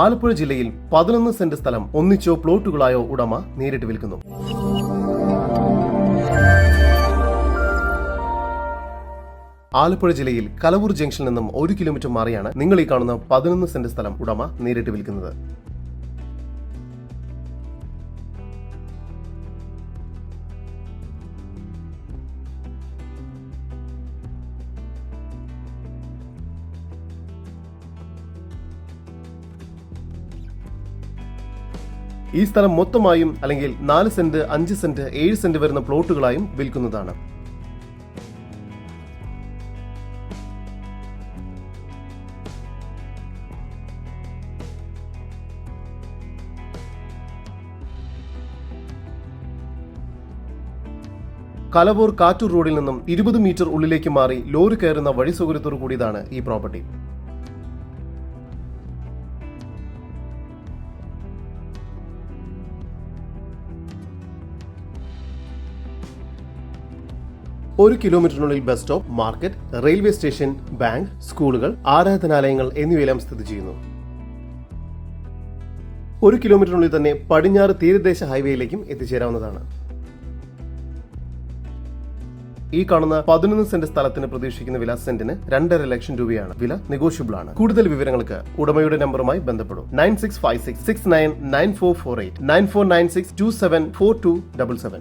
ആലപ്പുഴ ജില്ലയിൽ പതിനൊന്ന് സെന്റ് സ്ഥലം ഒന്നിച്ചോ പ്ലോട്ടുകളായോ ഉടമ നേരിട്ട് വിൽക്കുന്നു. ആലപ്പുഴ ജില്ലയിൽ കലവൂർ ജംഗ്ഷനിൽ നിന്നും ഒരു കിലോമീറ്റർ മാറിയാണ് നിങ്ങൾ ഈ കാണുന്ന പതിനൊന്ന് സെന്റ് സ്ഥലം ഉടമ നേരിട്ട് വിൽക്കുന്നത്. ഈ സ്ഥലം മൊത്തമായും അല്ലെങ്കിൽ നാല് സെന്റ് അഞ്ച് സെന്റ് ഏഴ് സെന്റ് വരുന്ന പ്ലോട്ടുകളായും വിൽക്കുന്നതാണ്. കലവൂർ കാറ്റൂർ റോഡിൽ നിന്നും ഇരുപത് മീറ്റർ ഉള്ളിലേക്ക് മാറി ലോറി കയറുന്ന വഴി സൗകര്യത്തോടു കൂടിയതാണ് ഈ പ്രോപ്പർട്ടി. ഒരു കിലോമീറ്ററിനുള്ളിൽ bus stop market railway station bank സ്കൂളുകൾ ആരാധനാലയങ്ങൾ എന്നിവയെല്ലാം സ്ഥിതി ചെയ്യുന്നു. ഒരു കിലോമീറ്ററിനുള്ളിൽ തന്നെ പടിഞ്ഞാറ് തീരദേശ ഹൈവേയിലേക്കും എത്തിച്ചേരാവുന്നതാണ്. ഈ കാണുന്ന പതിനൊന്ന് സെന്റ് സ്ഥലത്തിന് പ്രതീക്ഷിക്കുന്ന വില സെന്റിന് രണ്ടര ലക്ഷം രൂപയാണ്. വില നെഗോഷ്യബിൾ ആണ് കൂടുതൽ വിവരങ്ങൾക്ക് ഉടമയുടെ നമ്പറുമായി ബന്ധപ്പെടും. Nine six five six six nine nine four four eight nine four nine six two seven four two double seven.